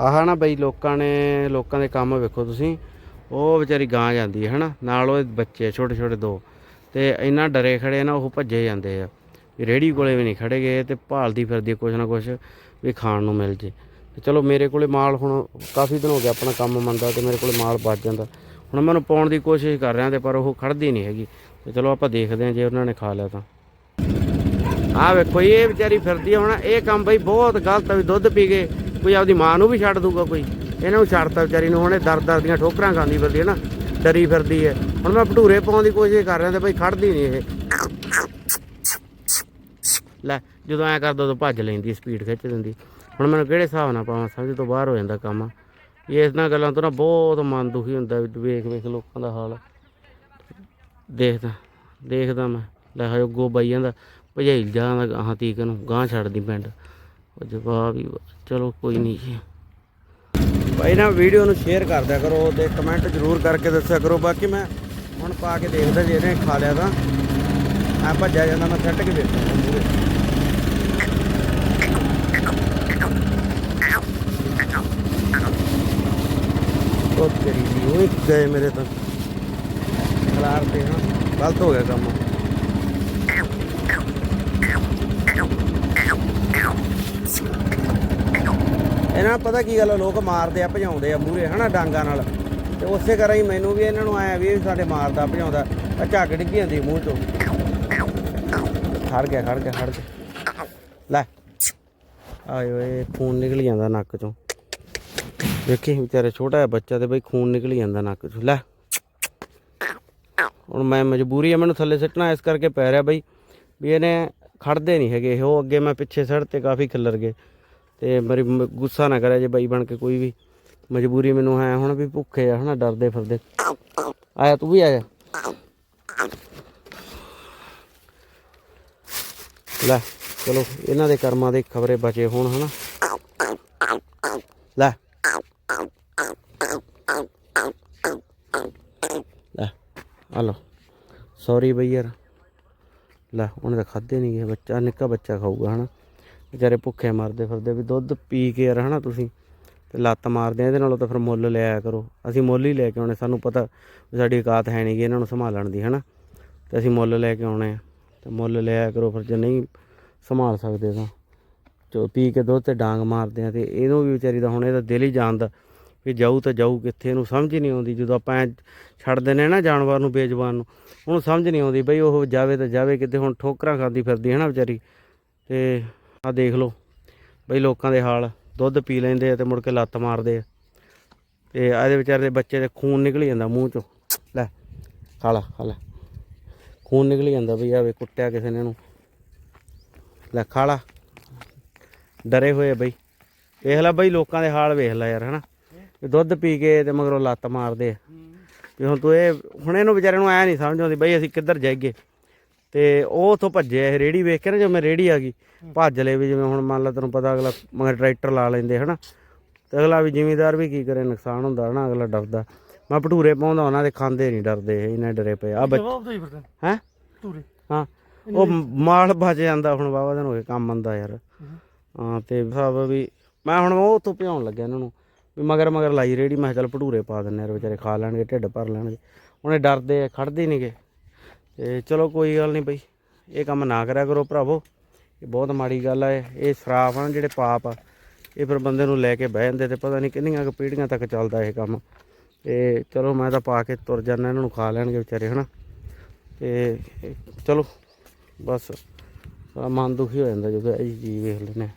ਆਹ ਨਾ ਬਈ ਲੋਕਾਂ ਨੇ, ਲੋਕਾਂ ਦੇ ਕੰਮ ਵੇਖੋ ਤੁਸੀਂ, ਉਹ ਵਿਚਾਰੀ ਗਾਂ ਜਾਂਦੀ ਹੈ, ਹਨਾ? ਨਾਲ ਉਹ ਬੱਚੇ ਛੋਟੇ ਛੋਟੇ ਦੋ। ਤੇ ਇੰਨਾ ਡਰੇ ਖੜੇ ਨਾ, ਉਹ ਭੱਜੇ ਜਾਂਦੇ ਆ। ਵੀ ਰੇੜੀ ਕੋਲੇ ਵੀ ਨਹੀਂ ਖੜੇ ਗਏ ਤੇ ਭਾਲਦੀ ਫਿਰਦੀ ਕੁਛ ਨਾ ਕੁਛ ਵੀ ਖਾਣ ਨੂੰ ਮਿਲ ਜੇ। ਤੇ ਚਲੋ ਮੇਰੇ ਕੋਲੇ ਮਾਲ ਹੁਣ ਕਾਫੀ ਦਿਨ ਹੋ ਗਿਆ ਆਪਣਾ ਕੰਮ ਮੰਦਾ ਤੇ ਮੇਰੇ ਕੋਲੇ ਮਾਲ ਬਚ ਜਾਂਦਾ। ਹੁਣ ਮੈਂ ਉਹਨੂੰ ਪਾਉਣ ਦੀ ਕੋਸ਼ਿਸ਼ ਕਰ ਰਿਹਾ ਤੇ ਪਰ ਉਹ ਖੜਦੀ ਨਹੀਂ ਹੈਗੀ। ਤੇ ਚਲੋ ਆਪਾਂ ਦੇਖਦੇ ਹਾਂ ਜੇ ਉਹਨਾਂ ਨੇ ਖਾ ਲਿਆ ਤਾਂ। ਆਹ ਵੇਖੋ, ਇਹ ਵਿਚਾਰੀ ਫਿਰਦੀ ਆ ਹੁਣ। ਇਹ ਕੰਮ ਬਈ ਬਹੁਤ ਗਲਤ ਆ ਵੀ ਦੁੱਧ ਪੀ ਕੇ ਕੋਈ ਆਪਦੀ ਮਾਂ ਨੂੰ ਵੀ ਛੱਡ ਦੂਗਾ ਕੋਈ। ਇਹਨਾਂ ਨੂੰ ਛੱਡਤਾ ਵਿਚਾਰੀ ਨੂੰ, ਹੁਣ ਇਹ ਦਰ ਦਰ ਦੀਆਂ ਠੋਕਰਾਂ ਖਾਂਦੀ ਫਿਰਦੀ ਹੈ ਨਾ, ਡਰੀ ਫਿਰਦੀ ਹੈ। ਹੁਣ ਮੈਂ ਭਟੂਰੇ ਪਾਉਣ ਦੀ ਕੋਸ਼ਿਸ਼ ਕਰ ਰਿਹਾ ਤੇ ਬਈ ਖੜਦੀ ਨਹੀਂ ਇਹ। ਲੈ, ਜਦੋਂ ਐ ਕਰਦਾ ਉਦੋਂ ਭੱਜ ਲੈਂਦੀ ਸਪੀਡ ਖਿੱਚ ਦਿੰਦੀ। ਹੁਣ ਮੈਨੂੰ ਕਿਹੜੇ ਹਿਸਾਬ ਨਾਲ ਪਾਵਾਂ, ਸਮਝ ਤੋਂ ਬਾਹਰ ਹੋ ਜਾਂਦਾ ਕੰਮ। ਇਸ ਨਾਲ ਗੱਲਾਂ ਤੋਂ ਨਾ ਬਹੁਤ ਮਨ ਦੁਖੀ ਹੁੰਦਾ ਵੇਖ ਵੇਖ ਲੋਕਾਂ ਦਾ ਹਾਲ। ਦੇਖਦਾ ਦੇਖਦਾ ਮੈਂ। ਲੈ ਹਾਇਓ ਗੋ ਬਾਈ ਜਾਂਦਾ ਭਜਾਈ ਜਾਂਦਾ ਗਾਹਾਂ ਤੀਕ ਨੂੰ ਗਾਂ ਛੱਡਦੀ ਪਿੰਡ। ਉਹ ਜਵਾਬ ਹੀ ਚਲੋ ਕੋਈ ਨਹੀਂ ਜੀ। ਭਾਈ ਨਾ ਵੀਡੀਓ ਨੂੰ ਸ਼ੇਅਰ ਕਰ ਦਿਆ ਕਰੋ ਤੇ ਕਮੈਂਟ ਜ਼ਰੂਰ ਕਰਕੇ ਦੱਸਿਆ ਕਰੋ। ਬਾਕੀ ਮੈਂ ਹੁਣ ਪਾ ਕੇ ਦੇਖਦਾ ਜੇ ਇਹਨੇ ਖਾ ਲਿਆ ਤਾਂ। ਆ ਭੱਜਿਆ ਜਾਂਦਾ, ਮੈਂ ਸੱਟ ਕੇ ਵੇਖਦਾ ਮੂਰੇ ਉਹ ਤੇਰੀ ਦੀ ਓਏ ਗਏ ਮੇਰੇ ਤਾਂ। ਖਲਾਰ ਤੇ ਹਾਂ ਗਲਤ ਹੋ ਗਿਆ ਕੰਮ। ਇਹਨਾਂ ਪਤਾ ਕੀ ਗੱਲ ਆ, ਲੋਕ ਮਾਰਦੇ ਆ ਭਜਾਉਂਦੇ ਆ ਮੂਰੇ ਹਨਾ ਡਾਂਗਾ ਨਾਲ। ਤੇ ਉਸੇ ਕਰਾਂ ਹੀ ਮੈਨੂੰ ਵੀ ਇਹਨਾਂ ਨੂੰ ਆਇਆ ਵੀ ਇਹ ਸਾਡੇ ਮਾਰਦਾ ਭਜਾਉਂਦਾ। ਆ ਝੱਗ ਡਿੱਗੀ ਜਾਂਦੀ ਮੂੰਹ ਚੋਂ। ਖੜ ਗਿਆ ਖੜ ਗਿਆ ਖੜ ਗਿਆ। ਲੈ। ਆਏ ਓਏ ਖੂਨ ਨਿਕਲ ਜਾਂਦਾ ਨੱਕ ਚੋਂ। ਵੇਖੀ ਵਿਚਾਰੇ ਛੋਟਾ ਜਿਹਾ ਬੱਚਾ ਤੇ ਬਈ ਖੂਨ ਨਿਕਲ ਜਾਂਦਾ ਨੱਕ ਚੋਂ। ਲੈ। ਹੁਣ ਮੈਂ ਮਜਬੂਰੀ ਆ ਮੈਨੂੰ ਥੱਲੇ ਸਿੱਟਣਾ ਇਸ ਕਰਕੇ ਪੈ ਰਿਹਾ ਬਈ ਵੀ ਇਹਨੇ ਖੜਦੇ ਨਹੀਂ ਹੈਗੇ। ਉਹ ਅੱਗੇ ਮੈਂ ਪਿੱਛੇ ਸੜ ਤੇ ਕਾਫੀ ਖਿੱਲਰ ਗਏ। ਤੇ ਮੇਰੀ ਗੁੱਸਾ ਨਾ ਕਰਿਆ ਜੇ ਬਾਈ ਬਣ ਕੇ ਕੋਈ ਵੀ। ਮਜਬੂਰੀ ਮੈਨੂੰ ਹੈ ਹੁਣ ਵੀ ਭੁੱਖੇ ਆ, ਹਨਾ, ਡਰਦੇ ਫਿਰਦੇ। ਆਇਆ ਤੂੰ ਵੀ ਆਇਆ? ਲੈ, ਚਲੋ, ਇਹਨਾਂ ਦੇ ਕਰਮਾਂ ਦੇ ਖਬਰੇ ਬਚੇ ਹੋਣ, ਹਨਾ। ਲੈ। ਲੈ, ਆ ਲਓ। ਸੌਰੀ ਬਈ ਯਾਰ। ਲੈ, ਉਹਨੇ ਤਾਂ ਖਾਦੇ ਨਹੀਂ ਗਏ ਬੱਚਾ, ਨਿੱਕਾ ਬੱਚਾ ਖਾਊਗਾ, ਹਨਾ। ਵਿਚਾਰੇ ਭੁੱਖੇ ਮਰਦੇ ਫਿਰਦੇ ਵੀ ਦੁੱਧ ਪੀ ਕੇ ਯਾਰ ਹਨਾ ਤੁਸੀਂ, ਤੇ ਲੱਤ ਮਾਰਦੇ ਆ ਇਹਦੇ ਨਾਲੋਂ ਤਾਂ ਫਿਰ ਮੁੱਲ ਲਿਆ ਕਰੋ। ਅਸੀਂ ਮੁੱਲ ਹੀ ਲੈ ਕੇ ਆਉਣੇ, ਸਾਨੂੰ ਪਤਾ ਵੀ ਸਾਡੀ ਔਕਾਤ ਹੈ ਨਹੀਂ ਗੀ ਇਹਨਾਂ ਨੂੰ ਸੰਭਾਲਣ ਦੀ ਹਨਾ। ਤੇ ਅਸੀਂ ਮੁੱਲ ਲੈ ਕੇ ਆਉਣੇ ਆ, ਤੇ ਮੁੱਲ ਲਿਆ ਕਰੋ ਫਿਰ ਜੇ ਨਹੀਂ ਸੰਭਾਲ ਸਕਦੇ ਤਾਂ। ਚੋ ਪੀ ਕੇ ਦੁੱਧ ਤੇ ਡਾਂਗ ਮਾਰਦੇ ਆ ਤੇ ਇਹਨੂੰ ਵੀ ਵਿਚਾਰੀ ਦਾ ਹੁਣ ਇਹਦਾ ਦਿਲ ਹੀ ਜਾਣਦਾ ਵੀ ਜਾਊ ਤਾਂ ਜਾਊ ਕਿੱਥੇ, ਇਹਨੂੰ ਸਮਝ ਹੀ ਨਹੀਂ ਆਉਂਦੀ ਜਦੋਂ ਆਪਾਂ ਐਂ ਛੱਡ ਦਿੰਦੇ ਨਾ ਜਾਨਵਰ ਨੂੰ, ਬੇਜ਼ਬਾਨ ਨੂੰ, ਉਹਨੂੰ ਸਮਝ ਨਹੀਂ ਆਉਂਦੀ ਬਈ ਉਹ ਜਾਵੇ ਤਾਂ ਜਾਵੇ, ਕਿਤੇ ਹੁਣ ਠੋਕਰਾਂ ਖਾਂਦੀ ਫਿਰਦੀ ਹੈ ਨਾ ਵਿਚਾਰੀ। ਤੇ ਆ ਦੇਖ ਲਓ ਬਈ ਲੋਕਾਂ ਦੇ ਹਾਲ, ਦੁੱਧ ਪੀ ਲੈਂਦੇ ਆ ਤੇ ਮੁੜ ਕੇ ਲੱਤ ਮਾਰਦੇ ਆ। ਤੇ ਆ ਇਹਦੇ ਵਿਚਾਰੇ ਦੇ ਬੱਚੇ ਦੇ ਖੂਨ ਨਿਕਲ ਜਾਂਦਾ ਮੂੰਹ ਚੋਂ। ਲੈ, ਖਾ ਲਾ ਖਾ ਲਾ। ਖੂਨ ਨਿਕਲ ਜਾਂਦਾ ਬਈ ਆਵੇ ਕੁੱਟਿਆ ਕਿਸੇ ਨੇ ਇਹਨੂੰ। ਲੈ, ਖਾ ਲਾ। ਡਰੇ ਹੋਏ ਬਈ। ਵੇਖ ਲੈ ਬਈ ਲੋਕਾਂ ਦੇ ਹਾਲ ਵੇਖ ਲੈ ਯਾਰ, ਹਨਾ? ਵੀ ਦੁੱਧ ਪੀ ਕੇ ਤੇ ਮਗਰੋਂ ਲੱਤ ਮਾਰਦੇ ਆ। ਵੀ ਹੁਣ ਤੂੰ ਇਹ, ਹੁਣ ਇਹਨੂੰ ਵਿਚਾਰੇ ਨੂੰ ਐ ਨਹੀਂ ਸਮਝ ਆਉਂਦੀ ਬਈ ਅਸੀਂ ਕਿੱਧਰ ਜਾਈਏ। ਤੇ ਉਹ ਉਥੋਂ ਭੱਜਿਆ ਇਹ ਰੇੜੀ ਵੇਖ ਕੇ ਨਾ ਜਦੋਂ ਮੈਂ ਰੇੜੀ ਆ ਗਈ ਭੱਜ ਲਏ ਵੀ ਜਿਵੇਂ ਹੁਣ ਮੰਨ ਲਾ ਤੈਨੂੰ ਪਤਾ ਅਗਲਾ ਮਗਰ ਟਰੈਕਟਰ ਲਾ ਲੈਂਦੇ ਹਨਾ ਤੇ ਅਗਲਾ ਵੀ ਜ਼ਿਮੀਦਾਰ ਵੀ ਕੀ ਕਰੇ ਨੁਕਸਾਨ ਹੁੰਦਾ ਹਨਾ ਅਗਲਾ ਡਰਦਾ। ਮੈਂ ਭਟੂਰੇ ਪਾਉਂਦਾ ਉਹਨਾਂ ਦੇ ਖਾਂਦੇ ਨਹੀਂ ਡਰਦੇ ਇਹ ਇੰਨੇ ਡਰੇ ਪਏ ਆ। ਬੱਚੇ ਜਵਾਬ ਹੀ ਫਿਰਦਾ ਹੈ? ਉਹ ਮਾਲ ਬਚ ਜਾਂਦਾ ਹੁਣ ਬਾਬਾ ਦਿਨ ਹੋ ਗਏ ਕੰਮ ਆਂਦਾ ਯਾਰ। ਹਾਂ। ਤੇ ਹਿਸਾਬ ਵੀ ਮੈਂ ਹੁਣ ਉਹ ਉੱਥੋਂ ਭਿਆਉਣ ਲੱਗਿਆ ਇਹਨਾਂ ਨੂੰ ਵੀ ਮਗਰ ਮਗਰ ਲਾਈ ਰੇੜੀ ਮੈਂ ਕਿਹਾ ਚੱਲ ਭਟੂਰੇ ਪਾ ਦਿੰਨੇ ਯਾਰ ਵਿਚਾਰੇ ਖਾ ਲੈਣਗੇ ਢਿੱਡ ਭਰ ਲੈਣਗੇ। ਉਹਨੇ ਡਰਦੇ ਆ, ਖੜਦੇ ਨਹੀਂਗੇ ਤੇ ਚਲੋ ਕੋਈ ਗੱਲ ਨਹੀਂ ਬਈ, ਇਹ ਕੰਮ ਨਾ ਕਰਿਆ ਕਰੋ ਭਰਾਵੋ। ਇਹ ਬਹੁਤ ਮਾੜੀ ਗੱਲ ਆ, ਇਹ ਇਹ ਸ਼ਰਾਫ ਆ ਜਿਹੜੇ ਪਾਪ ਆ, ਇਹ ਫਿਰ ਬੰਦੇ ਨੂੰ ਲੈ ਕੇ ਬਹਿ ਜਾਂਦੇ ਤੇ ਪਤਾ ਨਹੀਂ ਕਿੰਨੀਆਂ ਕੁ ਪੀੜੀਆਂ ਤੱਕ ਚੱਲਦਾ ਇਹ ਕੰਮ। ਤੇ ਚਲੋ ਮੈਂ ਤਾਂ ਪਾ ਕੇ ਤੁਰ ਜਾਂਦਾ, ਇਹਨਾਂ ਨੂੰ ਖਾ ਲੈਣਗੇ ਵਿਚਾਰੇ, ਹਨਾ। ਤੇ ਚਲੋ, ਬਸ ਮਨ ਦੁਖੀ ਹੋ ਜਾਂਦਾ ਜਦੋਂ ਇਹ ਜਿਹੀ ਚੀਜ਼ ਵੇਖ ਲੈਂਦੇ ਹਾਂ